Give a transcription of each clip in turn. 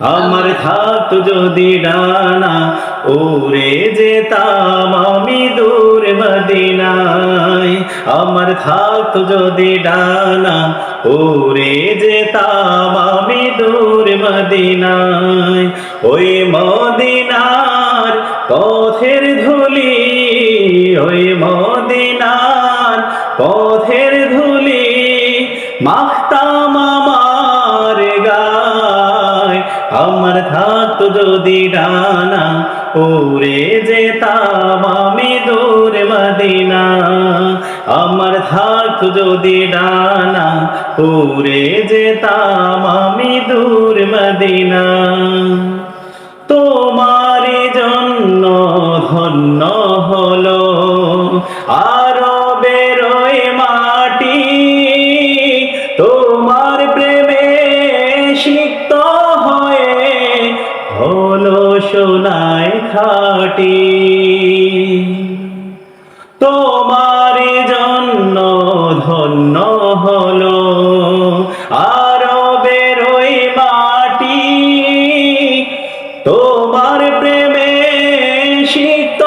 আমার থাকতো যদি ডানা উড়ে যেতাম আমি দূর মদিনায়। আমার থাকতো যদি ডানা উড়ে যেতাম আমি দূর মদিনায়। ওই মদিনার পথের ধুলি, ওই মদিনার পথের ধুলি মাখতাম আমার থাকতো যদি ডানা উড়ে যেতাম আমি দূর মদিনা। আমার থাকতো যদি ডানা উড়ে যেতাম আমি দূর মদিনা। তোমার জন্য ধন্য হলো আরও সোনায় খাটি। তোমার জন্য ধন্য হলো আরও বেরোই মাটি। তোমার প্রেমে শীত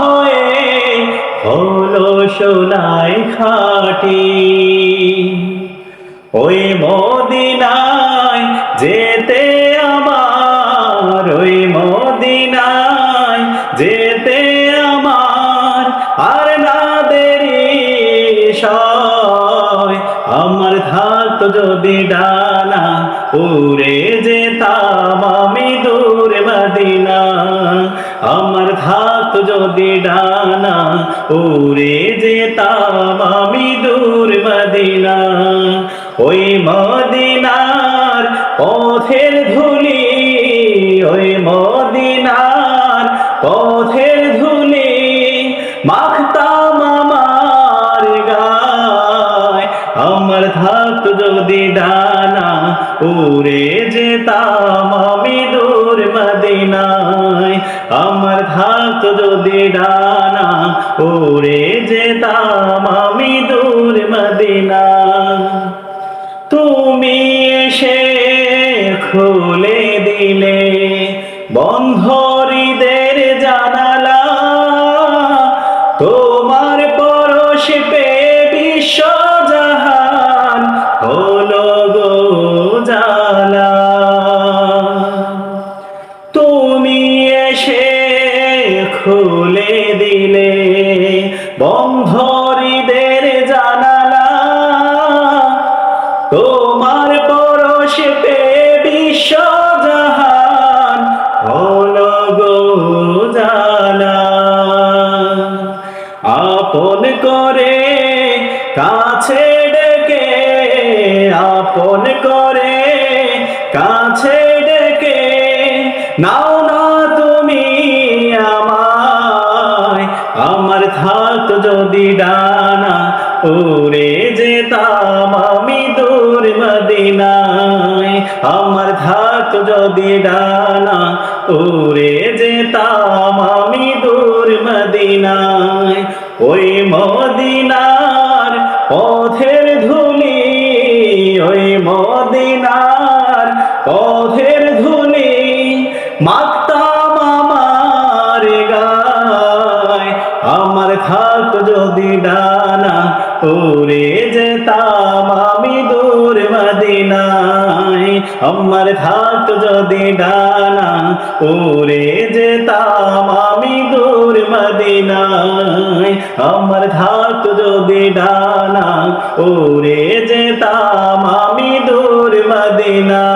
হয়ে হলো সোনায় খাটি। ওই মদিনায় সয় আমার থাকত যদি ডানা উড়ে যেতাম আমি দূর মদিনা। আমার থাকত যদি ডানা উড়ে যেতাম আমি দূর মদিনা। ওই মদিনার পথের ধুলি ডানা উড়ে যেতাম আমি দূর মদিনায়। আমার থাকত যদি ডানা, উড়ে যেতাম আমি দূর মদিনায়। তুমি এসে খুলে দিলে বন্ধরীদের জানালা খুলে দিলে বন্ধরীদের জানালা, তোমার পরশ পে বিশ্ব জাহান গো আপন করে কাছে ডেকে, আপন করে কাছে ডেকে না থাকত যদি ডানা, উড়ে যেতাম আমি দূর মদিনায়। আমার থাকত যদি ডানা, উড়ে যেতাম আমি দূর মদিনায়। ওই মদিনার পথের ধুলি, ওই মদিনার পথের ধুলি মাখতাম থাক যদি ডানা উড়ে যেতাম আমি দূর মদিনায়। আমার থাক যদি ডানা উড়ে যেতাম আমি দূর মদিনায়। আমার থাক যদি ডানা উড়ে যেতাম আমি দূর মদিনায়।